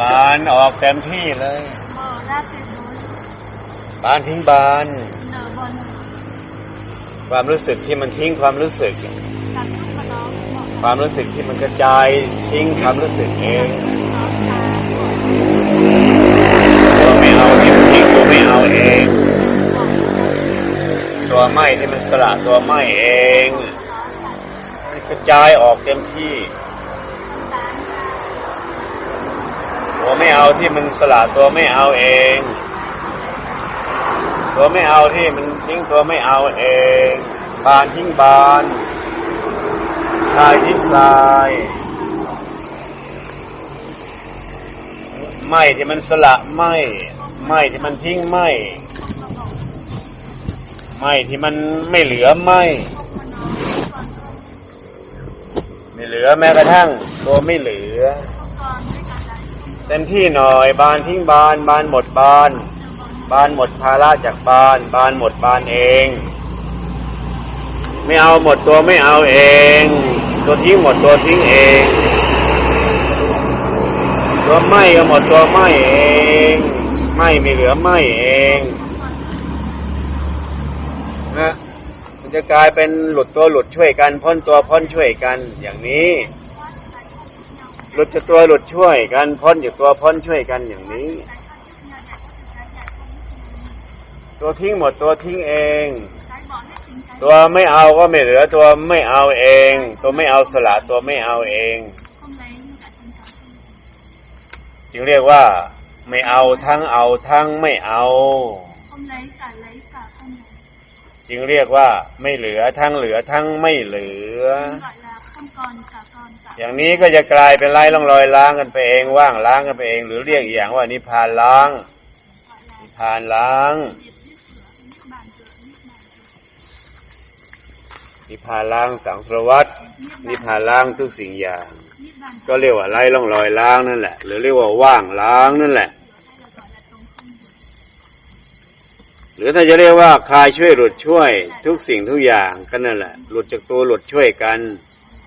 บานออกเต็มที่เลย mở ra tuyệt đối บานทิ้งบาน nở bần ความรู้สึกที่มันทิ้งความรู้สึก cảm xúc của nó bỏ ความรู้สึกที่มันกระจายทิ้งความรู้สึกเอง nó là ตัวไม่เอาที่มันทิ้งตัวไม่เอาเอง bỏ ตัวไม่ที่มันสละตัวไม่เองมันกระจายออกเต็มที่ ตัวไม่เอาที่มันสละตัวไม่เอาเอง ตัวไม่เอาที่มันทิ้งตัวไม่เอาเอง บานทิ้งบานลายทิ้งลายไม่ที่มันสละไม่ไม่ที่มันทิ้งไม่ไม่ที่มันไม่เหลือไม่ไม่เหลือแม้กระทั่งตัวไม่เหลือ เต็มที่หน่อย บานทิ้งบาน บานหมดบาน บานหมดภาระจากบาน บานหมดบานเอง ไม่เอาหมดตัวไม่เอาเอง ตัวทิ้งหมดตัวทิ้งเอง ตัวไม่ก็หมดตัวไม่เอง ไม่ไม่เหลือไม่เองนะมันจะกลายเป็นหลุดตัวหลุดช่วยกัน พ้นตัวพ้นช่วยกันอย่างนี้ หลุดจากตัวหลุดช่วยกันพ้นจากตัวพ้นช่วยกันอย่างนี้ ตัวทิ้งหมดตัวทิ้งเอง ตัวไม่เอาก็ไม่เหลือ ตัวไม่เอาเอง ตัวไม่เอาสละตัวไม่เอาเอง จึงเรียกว่า ไม่เอาทั้งเอาทั้งไม่เอาจึงเรียกว่าไม่เหลือทั้งเหลือทั้งไม่เหลือ Nên gọi là không còn cả còn cả อย่างนี้ก็จะกลายเป็นไร้ล่องรอยล้างกันไปเองว่างล้างกันไปเอง หรือเรียกอีกอย่างว่านิพพานล้าง gọi là นิพพานล้าง diệt biết sửa niết bàn sửa niết bàn sửa นิพพานล้างสังสารวัตร niết นิพ bàn พานล้างทุกสิ่งอย่าง niết bàn ก็เรียกว่าไร้ล่องรอยล้างนั่นแหละ หรือเรียกว่าว่างล้างนั่นแหละ hay là gọi là chống không được หรือถ้าจะเรียกว่าคลายช่วยหลุดช่วย ทุกสิ่งทุกอย่างก็นั่นแหละ หลุดจากตัวหลุดช่วยกัน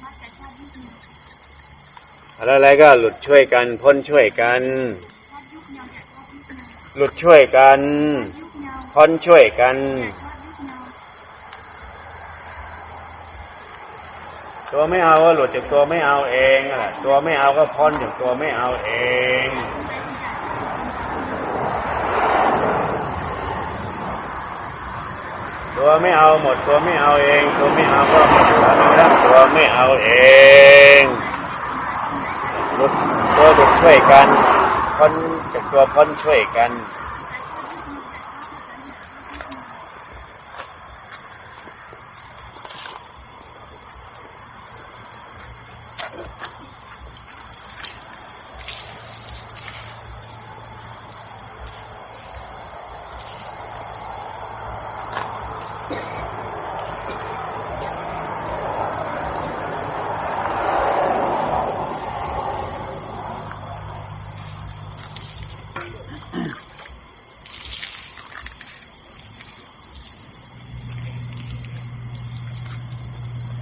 thoát cái thoát giúp nhau อะไรก็หลุดช่วยกัน พ้นช่วยกัน หลุดช่วยกัน พ้นช่วยกัน ตัวไม่เอาก็หลุดจากตัวไม่เอาเองนั่นแหละตัวไม่เอาก็พ้นจากตัวไม่เอาเองตัวไม่เอาหมดตัวไม่เอาเอง ตัวไม่เอาก็หมดเหลือทั้งตัวไม่เอาเองุดตัวดุดช่วยกันพ้นจากตัวพ้นช่วยกัน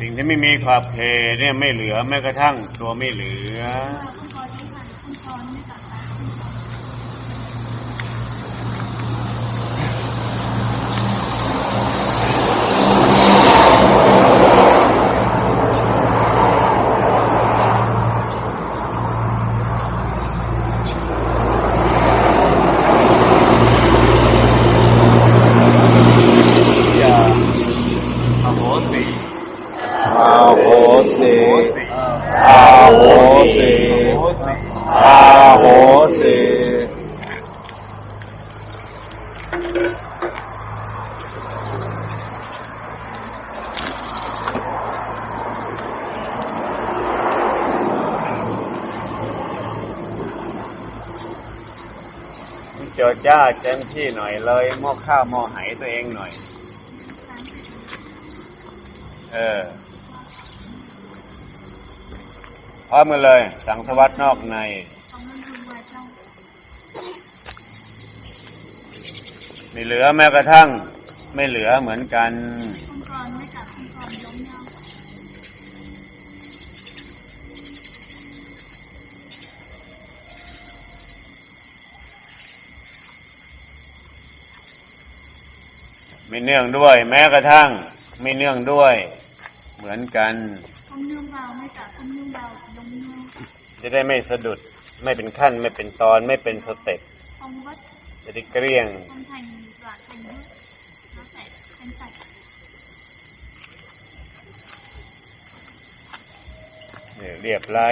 สิ่งที่ไม่มีขอบเขตเนี่ยไม่เหลือแม้กระทั่งตัวไม่เหลือ không có giới hạn không còn với cả cái อย่าอโหสิ อาโหสิอาโหสิอาโหสิ เจอจ้าเต็มที่หน่อยเลยหม้อข้าวหม้อไหตัวเองหน่อย เออพร้อมกันเลย สังสวัสดนอกในไม่เหลือแม้กระทั่ง ไม่เหลือเหมือนกัน không còn với cả không còn giống nhau เไม่เนื่องด้วย แม้กระทั่ง ไม่เนื่องด้วย เหมือนกัน không nương vào ngay cả không nương vào đồng nương จะได้ไม่สะดุดไม่เป็นขั้น ไม่เป็นตอนไม่เป็นสเต็ป không vất จะได้เกลี้ยง không thành đoạn thành bước nó sẽ thành sạch เนี่ยเรียบไร้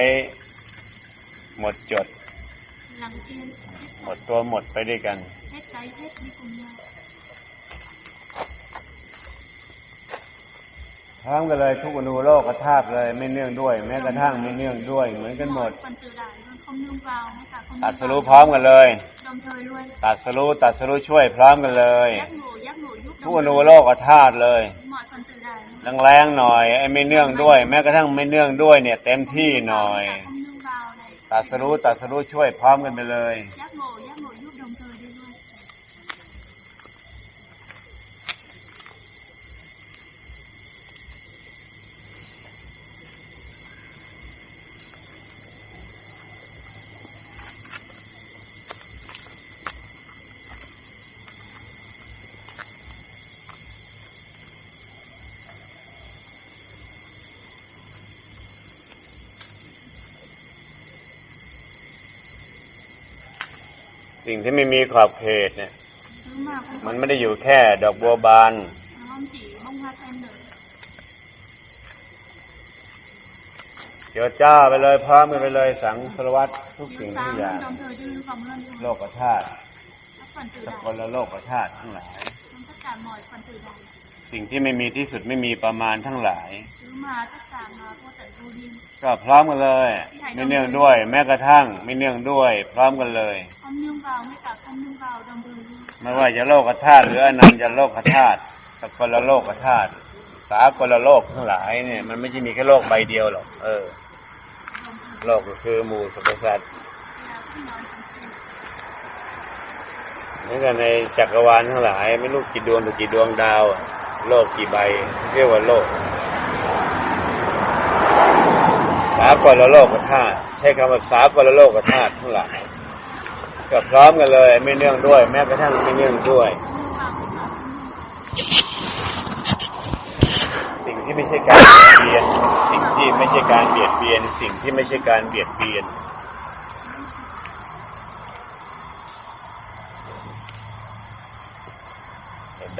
หมดจด lặng yên hết หมดตัวหมดไปด้วยกัน hết cái hết đi cùng nhau พร้อมกันเลยทุกอนูโลกธาตุเลยไม่เนื่องด้วย แม้กระทั่งไม่เนื่องด้วย เหมือนกันหมด phần tự đại luôn không nương vào ngay cả không ตัด nương สรู้ vào พร้อมกันเลย đồng thời luôn ตัดสรู้ตัดสรู้ช่วยพร้อมกันเลย giác ngộ giác ngộ giúp ทุก đồng อนู thời โลกธาตุเลย mọi phần tự đại luôn แรงๆหน่อยไอ้ไม่เนื่องด้วย แม้กระทั่งไม่เนื่องด้วยเนี่ย เต็มที่หน่อย không nương vào này ตัดสรู้ตัดสรู้ช่วยพร้อมกันไปเลย giác ngộ giác ngộ giúp đồng thời đi luôn สิ่งที่ไม่มีขอบเขตเนี่ย thứ mà không มันไม่ได้อยู่แค่ดอกบัวบาน nó không chỉ bông hoa sen nở เจียวจ้าไปเลยพร้อมกันไปเลยสังสารวัตรทุกสิ่ง chiếu ทุก sáng อย่าง luôn đồng thời đi vòng luân โล luôn กธาตุ các phần tự ส đại กลโลกธาตุทั้งหลาย trong tất cả mọi phần tự đại สิ่งที่ไม่มีที่สุดไม่มีประมาณทั้งหลาย thứ mà tất cả mà vô tận vô biên ก็พร้อมกันเลย ไม่เนื่องด้วย แม้กระทั่ง ไม่เนื่องด้วย พร้อมกันเลย ไม่ว่าจะโลกธาตุหรืออนันต์จะโลกธาตุสกลโลกธาตุสากลโลกทั้งหลายเนี่ย มันไม่ใช่มีแค่โลกใบเดียวหรอกเออ โลกก็คือหมู่สรรพสัตว์ là không nói phần tự เหมือนกันในจักรวาลทั้งหลาย ไม่รู้กี่ดวงต่อกี่ดวงดาว โลกกี่ใบ เรียกว่าโลกสากลโลกธาตุใช้คำว่าสากลโลกธาตุทั้งหลาย ก็พร้อมกันเลย ไม่เนื่องด้วย แม้กระทั่งไม่เนื่องด้วย สิ่งที่ไม่ใช่การเบียดเบียน สิ่งที่ไม่ใช่การเบียดเบียน สิ่งที่ไม่ใช่การเบียดเบียน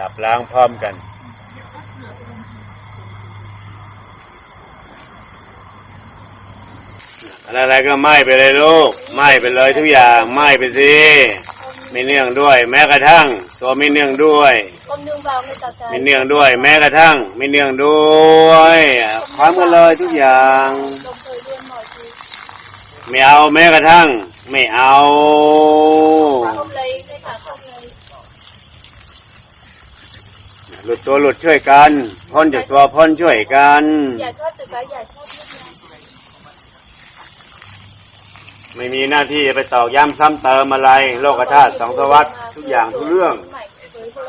ดับล้างพร้อมกัน อะไรๆก็ไหม้ไปเลยลูกไหม้ไปเลยทุกอย่างไหม้ไปสิไม่เนื่องด้วย แม้กระทั่ง ตัวไม่เนื่องด้วย không nương vào ngay cả cái ไม่เนื่องด้วย แม้กระทั่งไม่เนื่องด้วยพร้อมกันเลยทุกอย่าง đồng thời luôn mọi thứ ไม่เอาแม้กระทั่ง ไม่เอา không lấy ngay cả không lấy หลุดตัวหลุดช่วยกัน พ้นจากตัวพ้นช่วยกัน giải thoát từ cái giải thoát giúp nhau ไม่มีหน้าที่จะไปตอกย้ำซ้ำเติมอะไร โลกธาตุสองสวัสดิ์ทุกอย่างทุกเรื่อง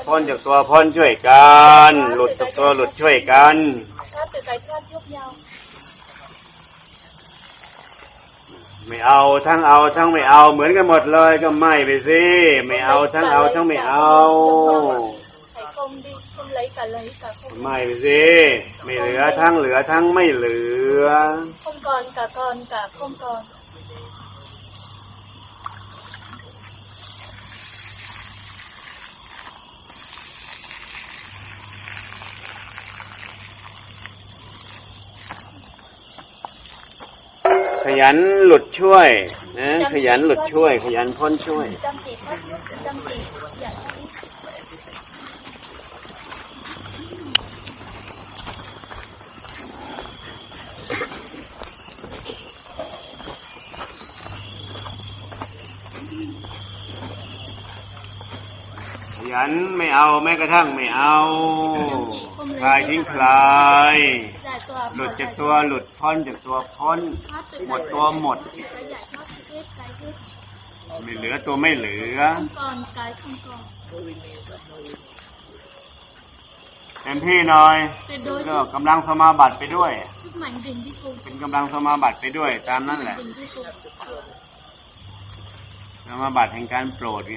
พ้นจากตัวพ้นช่วยกัน หลุดจากตัวหลุดช่วยกันไม่เอาทั้งเอาทั้งไม่เอาเหมือนกันหมดเลยก็ไม่ไปสิไม่เอาทั้งเอาทั้งไม่เอาไม่ไปสิไม่เหลือทั้งเหลือทั้งไม่เหลือ không còn cả còn cả không còn ขยันหลุดช่วยนะขยันหลุดช่วย ขยันพ้นช่วยขยันไม่เอาแม้กระทั่งไม่เอาคลายทิ้งคลาย หลุดจากตัวหลุดพ้นจากตัวพ้น หมดตัวหมด ไม่เหลือตัวไม่เหลือเต็มที่หน่อยก็กำลังสมาบัติไปด้วย เป็นกำลังสมาบัติไปด้วย ตามนั้นแหละ สมาบัติแห่งการโปรดไง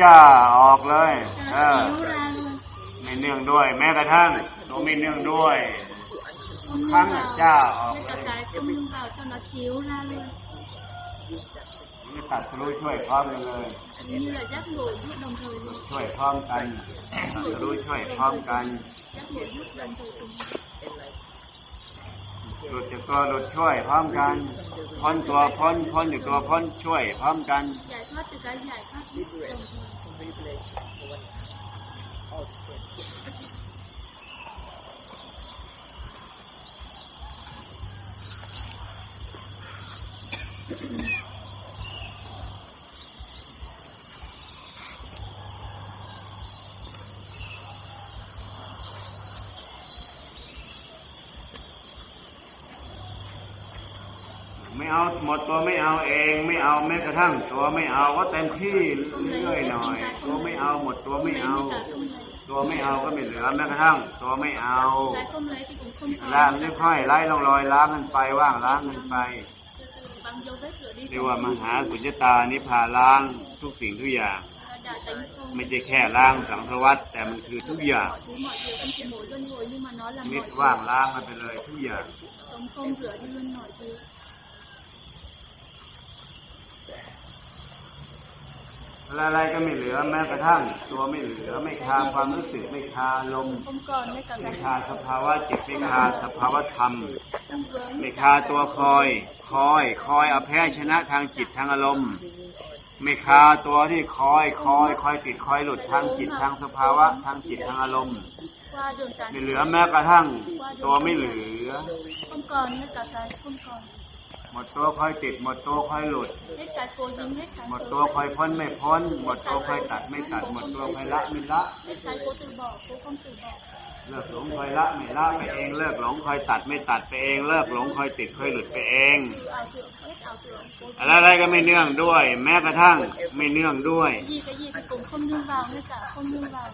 จ้าออกเลย เอจะอคิ้วราเลยไม่เนื่องด้วย แม้กระทั่งตัวไม่เนื่องด้วย không Kháng lưng là vào cha ở Ngay cả cái không lưng vào cho nó chiếu ra luôn นี่ตัดทะลุช่วยพร้อมกันเลย như là giác ngộ giúp đồng thời luôn ช่วยพร้อมกันตัดทะลุช่วยพร้อมกัน giác ngộ giúp đồng thời cùng หลุดจากตัวหลุดช่วยพร้อมกัน พ้นตัวพ้นพ้นจากตัวพ้นช่วยพร้อมกัน ไม่เอาหมดตัวไม่เอาเอง ไม่เอาแม้กระทั่ง ตัวไม่เอาก็เต็มที่เรื่อยหน่อย ตัวไม่เอาหมดตัวไม่เอา ตัวไม่เอาก็ไม่เหลือแม้กระทั่ง ตัวไม่เอาล้างค่อยไล่ลองรอยล้างมันไปว่างล้างมันไปเรียกว่ามหาสุญญตานิพาล้างทุกสิ่งทุกอย่างไม่ใช่แค่ล้างสังสวัตแต่มันคือทุกอย่าง thứ mọi điều trong chỉ mỗi luân hồi nhưng mà nó là มิต mọi รว่างล้างมันไปเลยทุกอย่าง อะไรก็ไม่เหลือแม้กระทั่ง ตัวไม่เหลือไม่คาความรู้สึกไม่คาลมไม่คาสภาวะจิตไม่คาสภาวะธรรมไม่คาตัวคอย คอย คอยเอาแพ้ชนะทางจิตทางอารมณ์ไม่คาตัวที่คอย คอย คอยติดคอยหลุดทางจิตทางสภาวะทางจิตทางอารมณ์ไม่เหลือแม้กระทั่ง ตัวไม่เหลือ หมดตัวคอยติด หมดตัวคอยหลุด hết cái cố dính hết cái หมด cố ตัวคอยพ้นไม่พ้น หมดตัวคอยตัดไม่ตัด หมดตัวคอยละไม่ละ hết cái cố từ bỏ cố không từ bỏ เลิกหลงคอยละไม่ละไปเอง เลิกหลงคอยตัดไม่ตัดไปเอง เลิกหลงคอยติดคอยหลุดไปเอง từ ảo tưởng hết ảo tưởng cố อะไรๆก็ไม่เนื่องด้วย แม้กระทั่งไม่เนื่องด้วย gì cái gì thì cũng không nương vào ngay cả không nương vào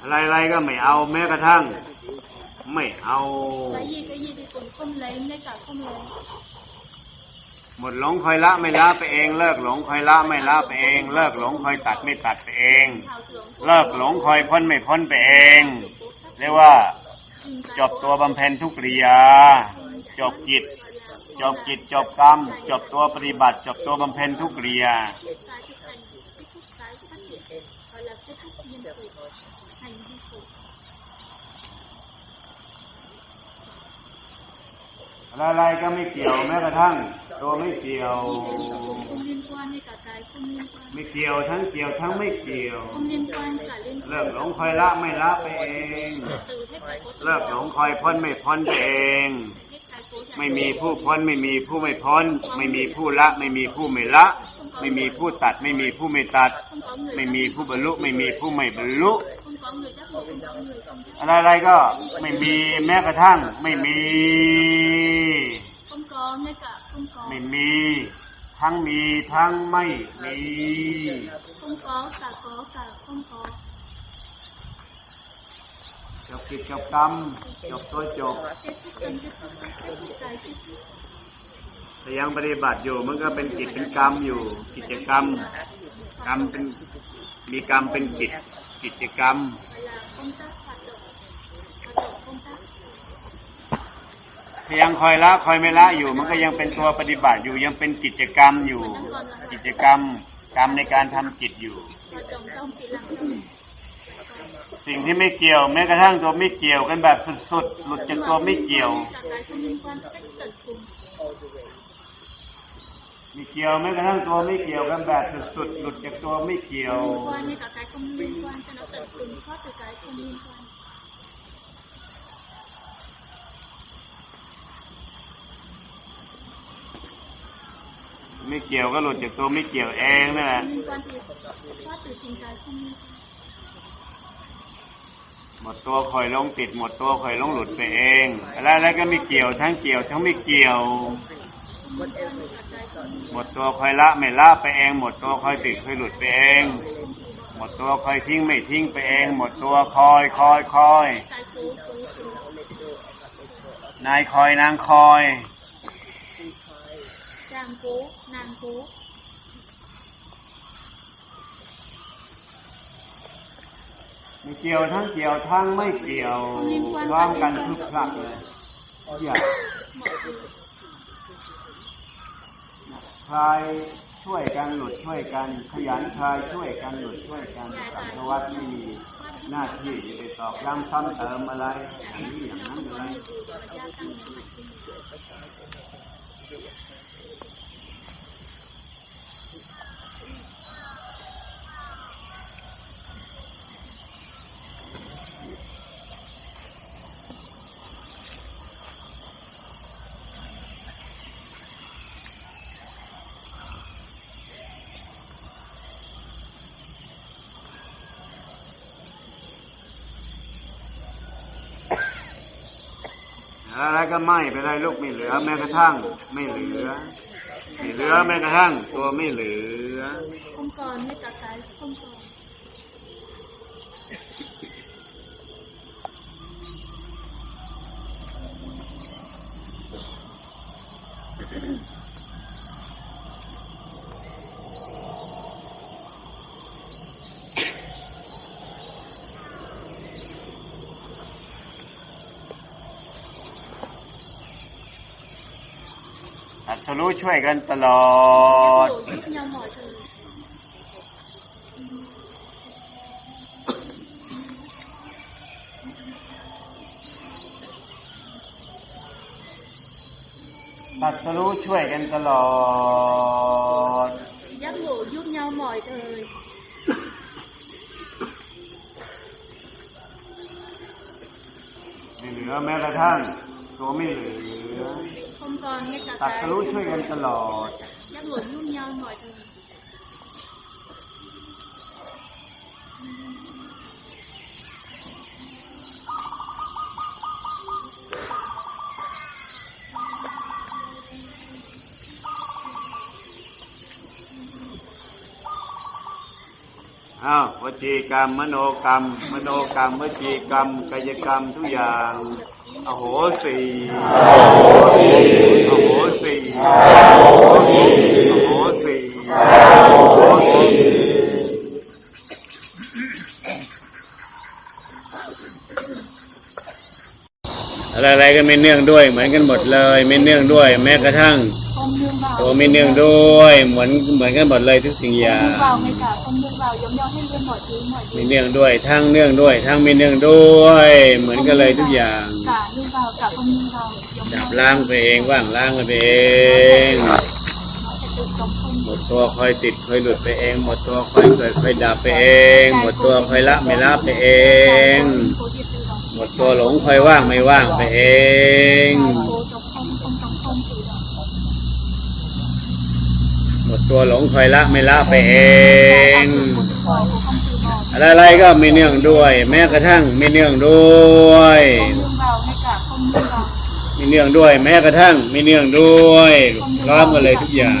อะไรๆก็ไม่เอาแม้กระทั่ง ไม่เอา cái gì cái gì thì cũng không lấy ngay cả không lấy หมดหลงคอยละไม่ละไปเอง เลิกหลงคอยละไม่ละไปเอง เลิกหลงคอยตัดไม่ตัดไปเอง ảo tưởng cố เลิกหลงคอยพ้นไม่พ้นไปเอง เรียกว่า จบตัวบำเพ็ญทุกริยา จบจิต จบจิตจบกรรม จบตัวปฏิบัติ จบตัวบำเพ็ญทุกริยา อะไรๆก็ไม่เกี่ยวแม้กระทั่งตัวไม่เกี่ยว ไม่เกี่ยวทั้งเกี่ยวทั้งไม่เกี่ยว เลิกหลงคอยละไม่ละไปเอง เลิกหลงคอยพ้นไม่พ้นไปเอง ไม่มีผู้พ้นไม่มีผู้ไม่พ้น ไม่มีผู้ละ ไม่มีผู้ไม่ละ ไม่มีผู้ตัด ไม่มีผู้ไม่ตัด ไม่มีผู้บรรลุ ไม่มีผู้ไม่บรรลุ อะไรอะไรก็ไม่มีแม้กระทั่ง ไม่มีไม่มี ทั้งมีทั้งไม่มีจบกิจจบกรรมจบตัวจบแต่ยังปฏิบัติอยู่มันก็เป็นกิจเป็นกรรมอยู่ กิจกรรม กรรมเป็นมีกรรมเป็นกิจ กิจกรรม ยังคอยละคอยไม่ละอยู่ มันก็ยังเป็นตัวปฏิบัติอยู่ยังเป็นกิจกรรมอยู่ กิจกรรมกรรมในการทำกิจอยู่ สิ่งที่ไม่เกี่ยว แม้กระทั่งตัวไม่เกี่ยวกันแบบสุดๆหลุดจากตัวไม่เกี่ยว ม่เกี่ยวแม้กระทั่งตัวไม่เกี่ยวกันแบบสุดๆหลุดจากตัวไม่เกี่ยวไม่เกี่ยวก็หลุดจากตัวไม่เกี่ยวเองนั่นแหละหมดตัวคอยลงติดหมดตัวคอยลงหลุดไปเองอะไรอะไรก็ไม่เกี่ยวทั้งเกี่ยวทั้งไม่เกี่ยว không liên quan như cả cái không liên หมดตัวคอยละไม่ละไปเอง หมดตัวคอยติดคอยหลุดไปเอง หมดตัวคอยทิ้งไม่ทิ้งไปเอง หมดตัวคอยคอยคอย cái cố cố cố นายคอยนางคอย chàng cố cố ไม่เกี่ยวทั้งเกี่ยวทั้งไม่เกี่ยวพร้อมกันทุกครั้งเลยอย่า ชายช่วยกันหลุดช่วยกัน ขยันชายช่วยกันหลุดช่วยกันสังฆวัตไม่มีหน้าที่จะไปตอกย้ำซ้ำเติมอะไรอย่างนี้อย่างนั้นอะไอะไรก็ไม่ไปได้ลูกไม่เหลือ แม้กระทั่ง ไม่เหลือไม่เหลือแม้กระทั่ง ตัวไม่เหลือ không còn ngay cả cái không còn อัศรู้ ช่วยกันตลอด đổ giúp nhau mọi thời ตัดสรู้ช่วยกันตลอด giác ngộ giúp nhau mọi thời ไม่เหลือแม้กระทั่งตัวไม่เหลือ ตัดส cái รู้ช่วยกันตลอด giác ngộ giúp nhau mọi thời อ้าววจีกรรม มโนกรรม มโนกรรมวจีกรรมกายกรรมทุกอย่าง อโหสีอโหสีอโหสีอโหสีอะไรๆก็ไม่เนื่องด้วย เหมือนกันหมดเลย ไม่เนื่องด้วย แม้กระทั่งตัวไม่เนื่องด้วย เหมือนเหมือนกันหมดเลยทุกสิ่งอย่างไม่เนื่องด้วย ทั้งเนื่องด้วย ทั้งไม่เนื่องด้วย เหมือนกันเลยทุกอย่าง ล้างไปเองว่างล้างไปเองหมดตัวคอยติดคอยหลุดไปเอง หมดตัวคอยเกิดคอยดับไปเอง หมดตัวคอยละไม่ละไปเอง หมดตัวหลงคอยว่างไม่ว่างไปเองหมดตัวหลงคอยละไม่ละไปเองอะไรๆก็ไม่เนื่องด้วย แม้กระทั่งไม่เนื่องด้วย มีเนื่องด้วย แม้กระทั่งมีเนื่องด้วยพร้อมกันเลยทุกอย่าง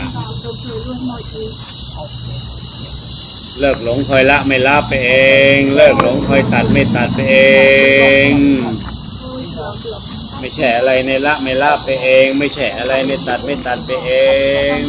เลิกหลงคอยละไม่ละไปเอง เลิกหลงคอยตัดไม่ตัดไปเอง ไม่แฉอะไรในละไม่ละไปเอง ไม่แฉอะไรในตัดไม่ตัดไปเอง